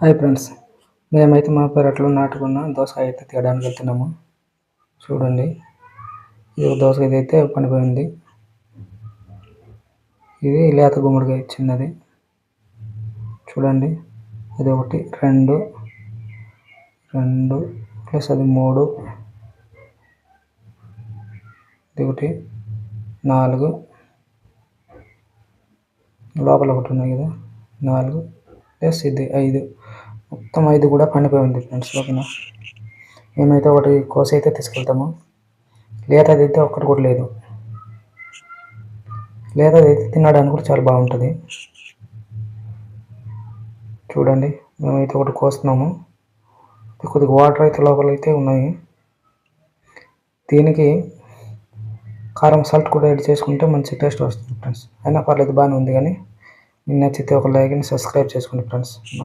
Hi friends మేమైతే మా పెరట్లో నాటుకున్న దోసకాయ అయితే తీయడానికి వెళ్తున్నాము. చూడండి. ఇది దోసకాయ అయితే పనిపోయింది ఇది లేత గుమ్మడికాయ చిన్నది. చూడండి. అది ఒకటి రెండు రెండు ప్లస్ అది మూడు. ఇది ఒకటి నాలుగు. లోపల ఒకటి ఉన్నాయి కదా. నాలుగు ప్లస్ ఇది ఐదు. మొత్తం ఐదు కూడా పండిపోయి ఉంది ఫ్రెండ్స్ ఓకేనా? మేమైతే ఒకటి కోసి అయితే తీసుకెళ్తాము. లేతది అయితే ఒక్కటి కూడా లేదు. లేతది అయితే తినడానికి కూడా చాలా బాగుంటుంది. చూడండి మేమైతే ఒకటి కోస్తున్నాము. కొద్దిగా వాటర్ అయితే లోపల అయితే ఉన్నాయి. దీనికి కారం సాల్ట్ కూడా యాడ్ చేసుకుంటే మంచి టేస్ట్ వస్తుంది ఫ్రెండ్స్ అయినా పర్లేదు బాగానే ఉంది కానీ నచ్చితే ఒక లైక్ అండ్ సబ్స్క్రైబ్ చేసుకోండి ఫ్రెండ్స్